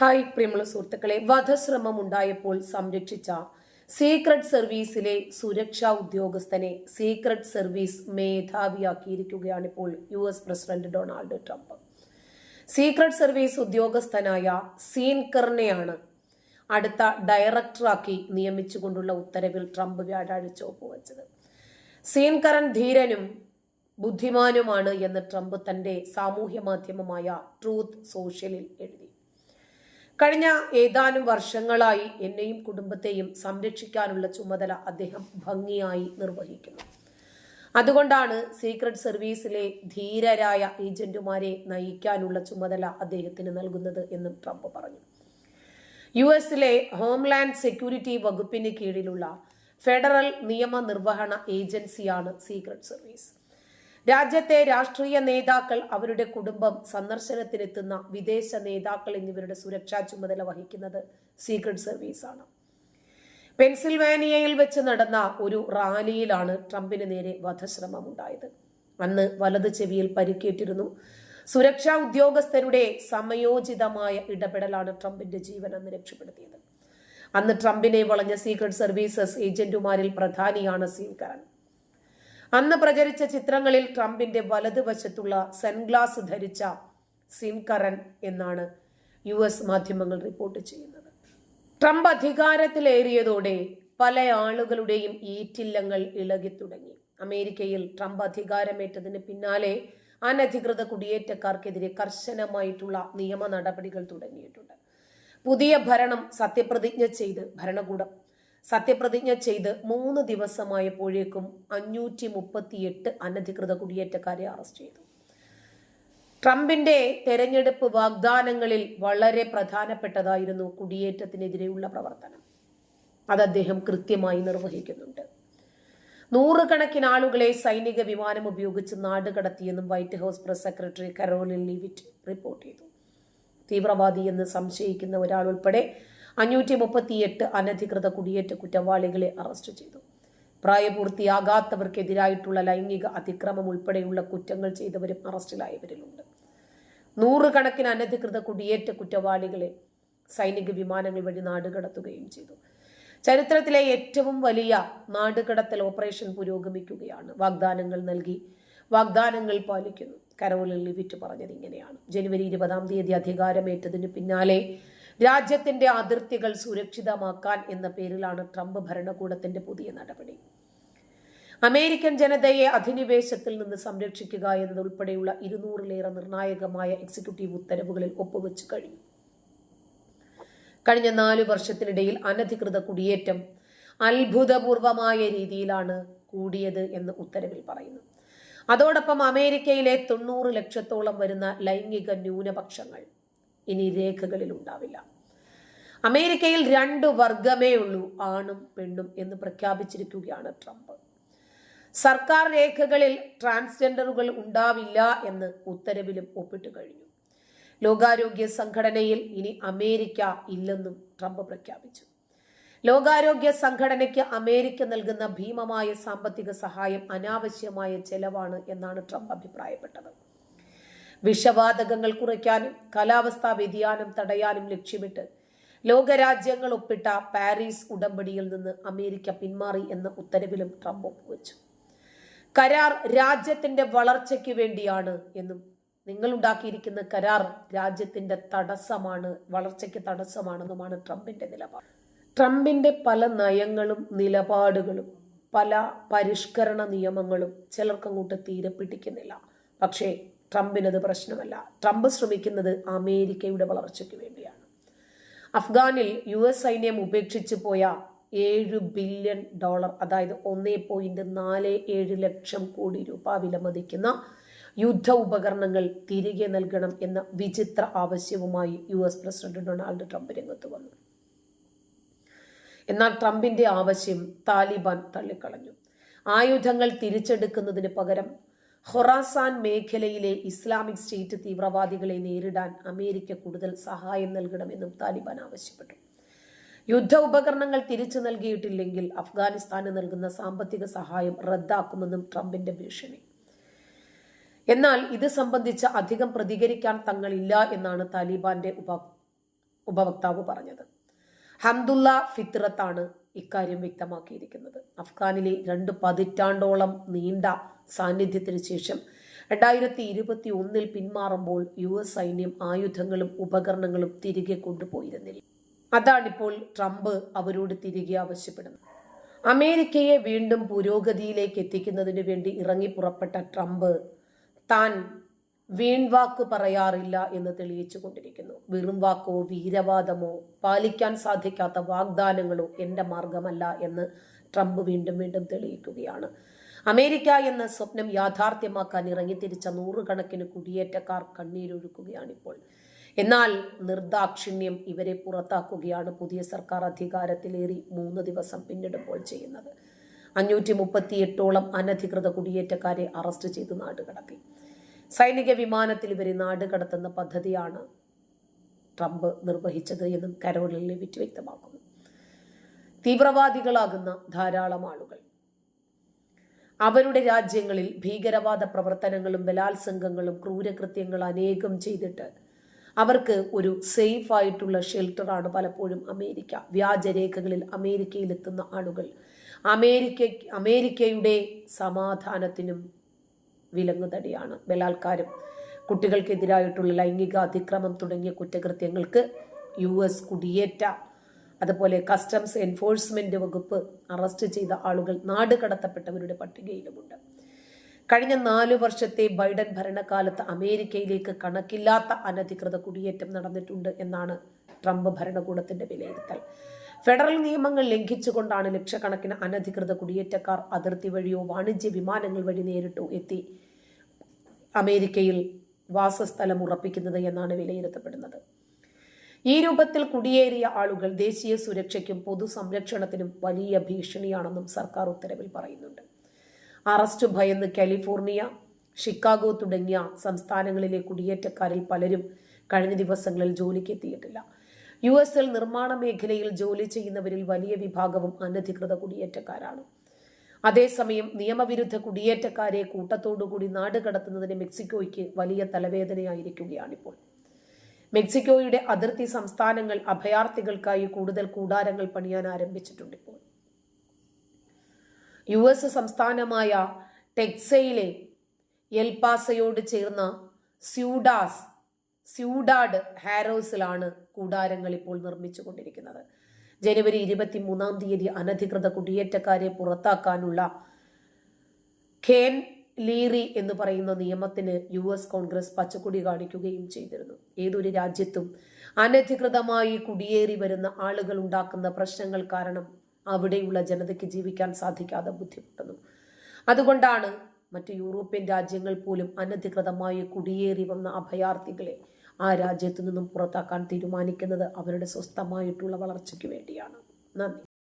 Hi പ്രിയമുള്ള സുഹൃത്തുക്കളെ വധശ്രമം ഉണ്ടായപ്പോൾ സംരക്ഷിച്ച സീക്രട്ട് സർവീസിലെ സുരക്ഷാ ഉദ്യോഗസ്ഥനെ സീക്രട്ട് സർവീസ് മേധാവിയാക്കിയിരിക്കുകയാണ് ഇപ്പോൾ U S president Donald Trump. Secret service ഉദ്യോഗസ്ഥനായ സീൻകറിനെയാണ് അടുത്ത ഡയറക്ടറാക്കി നിയമിച്ചുകൊണ്ടുള്ള ഉത്തരവിൽ ട്രംപ് വ്യാഴാഴ്ച ഒപ്പുവെച്ചത് സീൻകരൻ ധീരനും ബുദ്ധിമാനുമാണ് എന്ന് ട്രംപ് തന്റെ സാമൂഹ്യ മാധ്യമമായ ട്രൂത്ത് സോഷ്യലിൽ എഴുതി. കഴിഞ്ഞ ഏതാനും വർഷങ്ങളായി എന്നെയും കുടുംബത്തെയും സംരക്ഷിക്കാനുള്ള ചുമതല അദ്ദേഹം ഭംഗിയായി നിർവഹിക്കുന്നു. അതുകൊണ്ടാണ് സീക്രട്ട് സർവീസിലെ ധീരരായ ഏജന്റുമാരെ നയിക്കാനുള്ള ചുമതല അദ്ദേഹത്തിന് നൽകുന്നത് എന്നും ട്രംപ് പറഞ്ഞു. യു എസിലെ ഹോംലാൻഡ് സെക്യൂരിറ്റി വകുപ്പിന് കീഴിലുള്ള ഫെഡറൽ നിയമനിർവഹണ ഏജൻസിയാണ് സീക്രട്ട് സർവീസ്. രാജ്യത്തെ രാഷ്ട്രീയ നേതാക്കൾ അവരുടെ കുടുംബം സന്ദർശനത്തിനെത്തുന്ന വിദേശ നേതാക്കൾ എന്നിവരുടെ സുരക്ഷാ ചുമതല വഹിക്കുന്നത് സീക്രട്ട് സർവീസ് ആണ്. പെൻസിൽവാനിയയിൽ വെച്ച് നടന്ന ഒരു റാലിയിലാണ് ട്രംപിന് നേരെ വധശ്രമം ഉണ്ടായത് അന്ന് വലത് ചെവിയിൽ പരിക്കേറ്റിരുന്നു. സുരക്ഷാ ഉദ്യോഗസ്ഥരുടെ സമയോചിതമായ ഇടപെടലാണ് ട്രംപിന്റെ ജീവൻ അന്ന് രക്ഷപ്പെടുത്തിയത്. അന്ന് ട്രംപിനെ വളഞ്ഞ സീക്രട്ട് സർവീസസ് ഏജന്റുമാരിൽ പ്രധാനിയാണ് സീൻകരൻ അന്ന് പ്രചരിച്ച ചിത്രങ്ങളിൽ ട്രംപിന്റെ വലതുവശത്തുള്ള സൺഗ്ലാസ് ധരിച്ച സിൻകറൻ എന്നാണ് യു എസ് മാധ്യമങ്ങൾ റിപ്പോർട്ട് ചെയ്യുന്നത്. ട്രംപ് അധികാരത്തിലേറിയതോടെ പല ആളുകളുടെയും ഈറ്റില്ലങ്ങൾ ഇളകി തുടങ്ങി. അമേരിക്കയിൽ ട്രംപ് അധികാരമേറ്റതിന് പിന്നാലെ അനധികൃത കുടിയേറ്റക്കാർക്കെതിരെ കർശനമായിട്ടുള്ള നിയമ നടപടികൾ തുടങ്ങിയിട്ടുണ്ട്. പുതിയ ഭരണം സത്യപ്രതിജ്ഞ ചെയ്ത് ഭരണകൂടം സത്യപ്രതിജ്ഞ ചെയ്ത് മൂന്ന് ദിവസമായപ്പോഴേക്കും അഞ്ഞൂറ്റി മുപ്പത്തിയെട്ട് അനധികൃത കുടിയേറ്റക്കാരെ അറസ്റ്റ് ചെയ്തു. ട്രംപിന്റെ തെരഞ്ഞെടുപ്പ് വാഗ്ദാനങ്ങളിൽ വളരെ പ്രധാനപ്പെട്ടതായിരുന്നു കുടിയേറ്റത്തിനെതിരെയുള്ള പ്രവർത്തനം. അത് അദ്ദേഹം കൃത്യമായി നിർവഹിക്കുന്നുണ്ട്. നൂറുകണക്കിന് ആളുകളെ സൈനിക വിമാനം ഉപയോഗിച്ച് നാടുകടത്തിയെന്നും White House press secretary Karoline Leavitt report ചെയ്തു. തീവ്രവാദി എന്ന് സംശയിക്കുന്ന ഒരാൾ ഉൾപ്പെടെ അഞ്ഞൂറ്റി മുപ്പത്തിയെട്ട് അനധികൃത കുടിയേറ്റ കുറ്റവാളികളെ അറസ്റ്റ് ചെയ്തു. പ്രായപൂർത്തിയാകാത്തവർക്കെതിരായിട്ടുള്ള ലൈംഗിക അതിക്രമം ഉൾപ്പെടെയുള്ള കുറ്റങ്ങൾ ചെയ്തവരും അറസ്റ്റിലായവരിലുണ്ട്. നൂറുകണക്കിന് അനധികൃത കുടിയേറ്റ കുറ്റവാളികളെ സൈനിക വിമാനങ്ങൾ വഴി നാടുകടത്തുകയും ചെയ്തു. ചരിത്രത്തിലെ ഏറ്റവും വലിയ നാടുകടത്തൽ ഓപ്പറേഷൻ പുരോഗമിക്കുകയാണ്. വാഗ്ദാനങ്ങൾ നൽകി വാഗ്ദാനങ്ങൾ പാലിക്കുന്നു. കരോലിൽ ലിവിറ്റ് പറഞ്ഞത് ഇങ്ങനെയാണ്. ജനുവരി ഇരുപതാം തീയതി അധികാരമേറ്റതിന് പിന്നാലെ രാജ്യത്തിന്റെ അതിർത്തികൾ സുരക്ഷിതമാക്കാൻ എന്ന പേരിലാണ് ട്രംപ് ഭരണകൂടത്തിന്റെ പുതിയ നടപടി. അമേരിക്കൻ ജനതയെ അധിനിവേശത്തിൽ നിന്ന് സംരക്ഷിക്കുക എന്നതുൾപ്പെടെയുള്ള ഇരുന്നൂറിലേറെ നിർണായകമായ എക്സിക്യൂട്ടീവ് ഉത്തരവുകളിൽ ഒപ്പുവെച്ചു കഴിഞ്ഞു. കഴിഞ്ഞ നാലു വർഷത്തിനിടയിൽ അനധികൃത കുടിയേറ്റം അത്ഭുതപൂർവമായ രീതിയിലാണ് കൂടിയത് എന്ന് ഉത്തരവിൽ പറയുന്നു. അതോടൊപ്പം അമേരിക്കയിലെ തൊണ്ണൂറ് ലക്ഷത്തോളം വരുന്ന ലൈംഗിക ന്യൂനപക്ഷങ്ങൾ ഇനി രേഖകളിൽ ഉണ്ടാവില്ല അമേരിക്കയിൽ രണ്ട് വർഗമേ ഉള്ളൂ ആണും പെണ്ണും എന്ന് പ്രഖ്യാപിച്ചിരിക്കുകയാണ് ട്രംപ്. സർക്കാർ രേഖകളിൽ ട്രാൻസ്ജെൻഡറുകൾ ഉണ്ടാവില്ല എന്ന് ഉത്തരവിലും ഒപ്പിട്ട് കഴിഞ്ഞു. ലോകാരോഗ്യ സംഘടനയിൽ ഇനി അമേരിക്ക ഇല്ലെന്നും ട്രംപ് പ്രഖ്യാപിച്ചു. ലോകാരോഗ്യ സംഘടനയ്ക്ക് അമേരിക്ക നൽകുന്ന ഭീമമായ സാമ്പത്തിക സഹായം അനാവശ്യമായ ചെലവാണ് എന്നാണ് ട്രംപ് അഭിപ്രായപ്പെട്ടത്. വിഷവാതകങ്ങൾ കുറയ്ക്കാനും കാലാവസ്ഥാ വ്യതിയാനം തടയാനും ലക്ഷ്യമിട്ട് ലോകരാജ്യങ്ങൾ ഒപ്പിട്ട പാരീസ് ഉടമ്പടിയിൽ നിന്ന് അമേരിക്ക പിന്മാറി എന്ന ഉത്തരവിലും ട്രംപ് ഒപ്പുവെച്ചു. കരാർ രാജ്യത്തിന്റെ വളർച്ചയ്ക്ക് വേണ്ടിയാണ് എന്നും നിങ്ങൾ ഉണ്ടാക്കിയിരിക്കുന്ന കരാർ രാജ്യത്തിന്റെ തടസ്സമാണ് വളർച്ചയ്ക്ക് തടസ്സമാണെന്നുമാണ് ട്രംപിന്റെ നിലപാട്. ട്രംപിന്റെ പല നയങ്ങളും നിലപാടുകളും പല പരിഷ്കരണ നിയമങ്ങളും ചിലർക്കങ്ങോട്ട് തീരെ പിടിക്കുന്നില്ല. പക്ഷേ ട്രംപിനത് പ്രശ്നമല്ല. ട്രംപ് ശ്രമിക്കുന്നത് അമേരിക്കയുടെ വളർച്ചയ്ക്ക് വേണ്ടിയാണ്. അഫ്ഗാനിൽ യു എസ് സൈന്യം ഉപേക്ഷിച്ച് പോയ ഏഴ് ബില്യൺ ഡോളർ അതായത് ഒന്നേ പോയിന്റ് നാല് ഏഴ് ലക്ഷം കോടി രൂപ വിലമതിക്കുന്ന യുദ്ധ ഉപകരണങ്ങൾ തിരികെ നൽകണം എന്ന വിചിത്ര ആവശ്യവുമായി U S president Donald Trump രംഗത്ത് വന്നു. എന്നാൽ ട്രംപിന്റെ ആവശ്യം താലിബാൻ തള്ളിക്കളഞ്ഞു. ആയുധങ്ങൾ തിരിച്ചെടുക്കുന്നതിന് പകരം ഹൊറാസാൻ മേഖലയിലെ ഇസ്ലാമിക് സ്റ്റേറ്റ് തീവ്രവാദികളെ നേരിടാൻ അമേരിക്ക കൂടുതൽ സഹായം നൽകണമെന്നും താലിബാൻ ആവശ്യപ്പെട്ടു. യുദ്ധ ഉപകരണങ്ങൾ തിരിച്ചു നൽകിയിട്ടില്ലെങ്കിൽ അഫ്ഗാനിസ്ഥാന് നൽകുന്ന സാമ്പത്തിക സഹായം റദ്ദാക്കുമെന്നും ട്രംപിന്റെ ഭീഷണി. എന്നാൽ ഇത് സംബന്ധിച്ച് അധികം പ്രതികരിക്കാൻ തങ്ങളില്ല എന്നാണ് താലിബാന്റെ ഉപ ഉപവക്താവ് പറഞ്ഞത്. ഹംദുല്ല ഫിത്രത്താണ് ഇക്കാര്യം വ്യക്തമാക്കിയിരിക്കുന്നത്. അഫ്ഗാനിലെ രണ്ട് പതിറ്റാണ്ടോളം നീണ്ട സാന്നിധ്യത്തിന് ശേഷം രണ്ടായിരത്തി ഇരുപത്തി ഒന്നിൽ പിന്മാറുമ്പോൾ യു എസ് സൈന്യം ആയുധങ്ങളും ഉപകരണങ്ങളും തിരികെ കൊണ്ടുപോയിരുന്നില്ല. അതാണിപ്പോൾ ട്രംപ് അവരോട് തിരികെ ആവശ്യപ്പെടുന്നത്. അമേരിക്കയെ വീണ്ടും പുരോഗതിയിലേക്ക് എത്തിക്കുന്നതിന് വേണ്ടി ഇറങ്ങി പുറപ്പെട്ട ട്രംപ് താൻ വീൺവാക്ക് പറയാറില്ല എന്ന് തെളിയിച്ചു കൊണ്ടിരിക്കുന്നു. വെറും വാക്കോ വീരവാദമോ പാലിക്കാൻ സാധിക്കാത്ത വാഗ്ദാനങ്ങളോ എന്റെ മാർഗമല്ല എന്ന് ട്രംപ് വീണ്ടും വീണ്ടും തെളിയിക്കുകയാണ്. അമേരിക്ക എന്ന സ്വപ്നം യാഥാർത്ഥ്യമാക്കാൻ ഇറങ്ങിത്തിരിച്ച നൂറുകണക്കിന് കുടിയേറ്റക്കാർ കണ്ണീരൊഴുക്കുകയാണിപ്പോൾ. എന്നാൽ നിർദാക്ഷിണ്യം ഇവരെ പുറത്താക്കുകയാണ് പുതിയ സർക്കാർ അധികാരത്തിലേറി മൂന്ന് ദിവസം പിന്നിടുമ്പോൾ ചെയ്യുന്നത്. അഞ്ഞൂറ്റി മുപ്പത്തി എട്ടോളം അനധികൃത കുടിയേറ്റക്കാരെ അറസ്റ്റ് ചെയ്ത് നാടുകടത്തി. സൈനിക വിമാനത്തിൽ ഇവരെ നാടുകടത്തുന്ന പദ്ധതിയാണ് ട്രംപ് നിർവഹിച്ചത് എന്നും കരോളിൽ ലെവിറ്റ് വ്യക്തമാക്കുന്നു. തീവ്രവാദികളാകുന്ന ധാരാളം ആളുകൾ അവരുടെ രാജ്യങ്ങളിൽ ഭീകരവാദ പ്രവർത്തനങ്ങളും ബലാത്സംഗങ്ങളും ക്രൂരകൃത്യങ്ങൾ അനേകം ചെയ്തിട്ട് അവർക്ക് ഒരു സേഫ് ആയിട്ടുള്ള ഷെൽട്ടറാണ് പലപ്പോഴും അമേരിക്ക. വ്യാജരേഖകളിൽ അമേരിക്കയിലെത്തുന്ന ആളുകൾ. അമേരിക്ക അമേരിക്കയുടെ സമാധാനത്തിനും വിലങ്ങുതടിയാണ്. ബലാത്കാരം കുട്ടികൾക്കെതിരായിട്ടുള്ള ലൈംഗിക അതിക്രമം തുടങ്ങിയ കുറ്റകൃത്യങ്ങൾക്ക് യു എസ് കുടിയേറ്റ അതുപോലെ കസ്റ്റംസ് എൻഫോഴ്സ്മെന്റ് വകുപ്പ് അറസ്റ്റ് ചെയ്ത ആളുകൾ നാട് കടത്തപ്പെട്ടവരുടെ പട്ടികയിലുമുണ്ട്. കഴിഞ്ഞ നാലു വർഷത്തെ ബൈഡൻ ഭരണകാലത്ത് അമേരിക്കയിലേക്ക് കണക്കില്ലാത്ത അനധികൃത കുടിയേറ്റം നടന്നിട്ടുണ്ട് എന്നാണ് ട്രംപ് ഭരണകൂടത്തിന്റെ വിലയിരുത്തൽ. ഫെഡറൽ നിയമങ്ങൾ ലംഘിച്ചുകൊണ്ടാണ് ലക്ഷക്കണക്കിന് അനധികൃത കുടിയേറ്റക്കാർ അതിർത്തി വഴിയോ വാണിജ്യ വിമാനങ്ങൾ വഴി നേരിട്ടോ എത്തി അമേരിക്കയിൽ വാസസ്ഥലം ഉറപ്പിക്കുന്നത് എന്നാണ് വിലയിരുത്തപ്പെടുന്നത്. ഈ രൂപത്തിൽ കുടിയേറിയ ആളുകൾ ദേശീയ സുരക്ഷയ്ക്കും പൊതു സംരക്ഷണത്തിനും വലിയ ഭീഷണിയാണെന്നും സർക്കാർ ഉത്തരവിൽ പറയുന്നുണ്ട്. അറസ്റ്റ് ഭയന്ന് കാലിഫോർണിയ ഷിക്കാഗോ തുടങ്ങിയ സംസ്ഥാനങ്ങളിലെ കുടിയേറ്റക്കാരിൽ പലരും കഴിഞ്ഞ ദിവസങ്ങളിൽ ജോലിക്ക് എത്തിയിട്ടില്ല യു എസിൽ നിർമ്മാണ മേഖലയിൽ ജോലി ചെയ്യുന്നവരിൽ വലിയ വിഭാഗവും അനധികൃത കുടിയേറ്റക്കാരാണ്. അതേസമയം നിയമവിരുദ്ധ കുടിയേറ്റക്കാരെ കൂട്ടത്തോടുകൂടി നാട് കടത്തുന്നതിന് മെക്സിക്കോയ്ക്ക് വലിയ തലവേദനയായിരിക്കുകയാണിപ്പോൾ. മെക്സിക്കോയുടെ അതിർത്തി സംസ്ഥാനങ്ങൾ അഭയാർത്ഥികൾക്കായി കൂടുതൽ കൂടാരങ്ങൾ പണിയാൻ ആരംഭിച്ചിട്ടുണ്ട് ഇപ്പോൾ. യു എസ് സംസ്ഥാനമായ ടെക്സയിലെ എൽപാസയോട് ചേർന്ന സ്യൂഡാസ് സ്യൂഡാഡ് ഹാരോസിലാണ് കൂടാരങ്ങൾ ഇപ്പോൾ നിർമ്മിച്ചു കൊണ്ടിരിക്കുന്നത് ജനുവരി ഇരുപത്തി മൂന്നാം തീയതി അനധികൃത കുടിയേറ്റക്കാരെ പുറത്താക്കാനുള്ള ഖേൻ ലീറി എന്ന് പറയുന്ന നിയമത്തിന് യു എസ് കോൺഗ്രസ് പച്ചക്കൊടി കാണിക്കുകയും ചെയ്തിരുന്നു. ഏതൊരു രാജ്യത്തും അനധികൃതമായി കുടിയേറി വരുന്ന ആളുകൾ ഉണ്ടാക്കുന്ന പ്രശ്നങ്ങൾ കാരണം അവിടെയുള്ള ജനതയ്ക്ക് ജീവിക്കാൻ സാധിക്കാതെ ബുദ്ധിമുട്ടുന്നു. അതുകൊണ്ടാണ് മറ്റു യൂറോപ്യൻ രാജ്യങ്ങൾ പോലും അനധികൃതമായി കുടിയേറി വന്ന അഭയാർത്ഥികളെ ആ രാജ്യത്തു നിന്നും പുറത്താക്കാൻ തീരുമാനിക്കുന്നത് അവരുടെ സ്വസ്ഥമായിട്ടുള്ള വളർച്ചയ്ക്ക് വേണ്ടിയാണ്. നന്ദി.